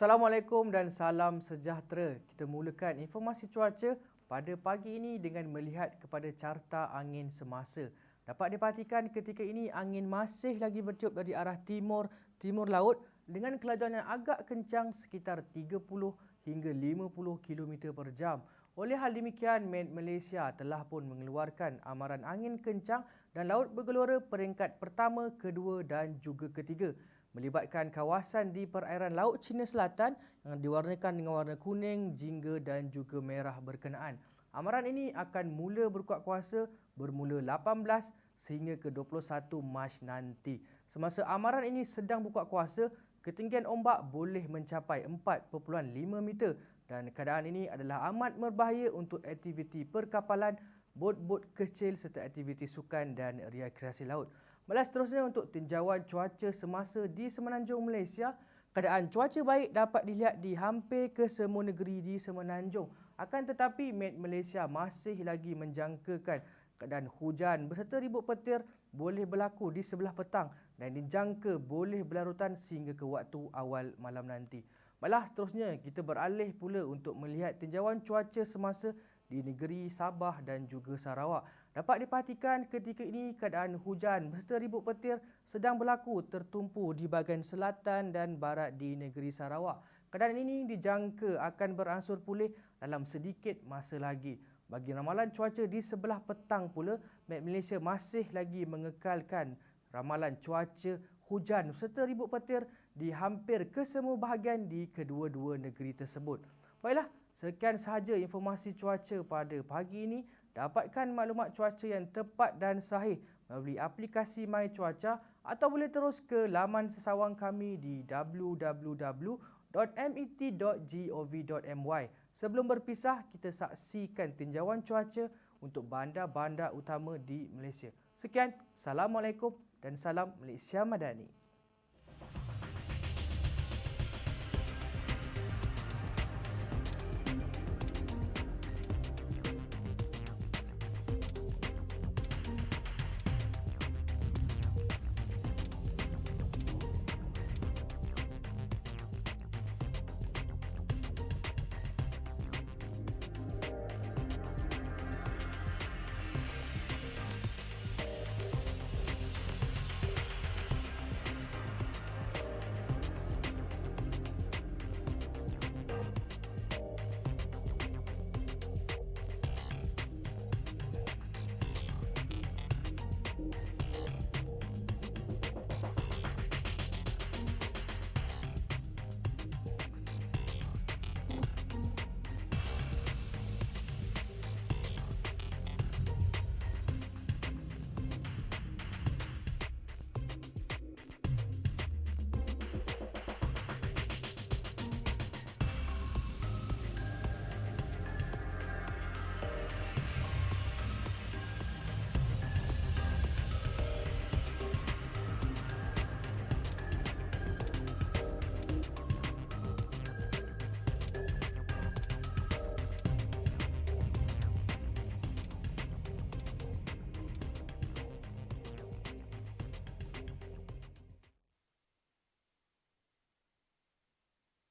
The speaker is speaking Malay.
Assalamualaikum dan salam sejahtera. Kita mulakan informasi cuaca pada pagi ini dengan melihat kepada carta angin semasa. Dapat diperhatikan ketika ini angin masih lagi bertiup dari arah timur timur laut dengan kelajuan yang agak kencang sekitar 30 hingga 50 km per jam. Oleh hal demikian, Met Malaysia telah pun mengeluarkan amaran angin kencang dan laut bergelora peringkat pertama, kedua dan juga ketiga melibatkan kawasan di perairan Laut Cina Selatan yang diwarnakan dengan warna kuning, jingga dan juga merah berkenaan. Amaran ini akan mula berkuat kuasa bermula 18 sehingga ke 21 Mac nanti. Semasa amaran ini sedang berkuat kuasa, ketinggian ombak boleh mencapai 4.5 meter dan keadaan ini adalah amat berbahaya untuk aktiviti perkapalan bot-bot kecil serta aktiviti sukan dan rekreasi laut. Malah seterusnya untuk tinjauan cuaca semasa di Semenanjung Malaysia, keadaan cuaca baik dapat dilihat di hampir ke semua negeri di Semenanjung. Akan tetapi Met Malaysia masih lagi menjangkakan keadaan hujan berserta ribut petir boleh berlaku di sebelah petang dan dijangka boleh berlarutan sehingga ke waktu awal malam nanti. Malah seterusnya kita beralih pula untuk melihat tinjauan cuaca semasa di negeri Sabah dan juga Sarawak. Dapat diperhatikan ketika ini keadaan hujan berserta ribut petir sedang berlaku tertumpu di bahagian selatan dan barat di negeri Sarawak. Keadaan ini dijangka akan beransur pulih dalam sedikit masa lagi. Bagi ramalan cuaca di sebelah petang pula, Met Malaysia masih lagi mengekalkan ramalan cuaca hujan serta ribut petir di hampir kesemua bahagian di kedua-dua negeri tersebut. Baiklah, sekian sahaja informasi cuaca pada pagi ini. Dapatkan maklumat cuaca yang tepat dan sahih melalui aplikasi My Cuaca atau boleh terus ke laman sesawang kami di www.met.gov.my. Sebelum berpisah, kita saksikan tinjauan cuaca untuk bandar-bandar utama di Malaysia. Sekian, Assalamualaikum dan salam Malaysia Madani.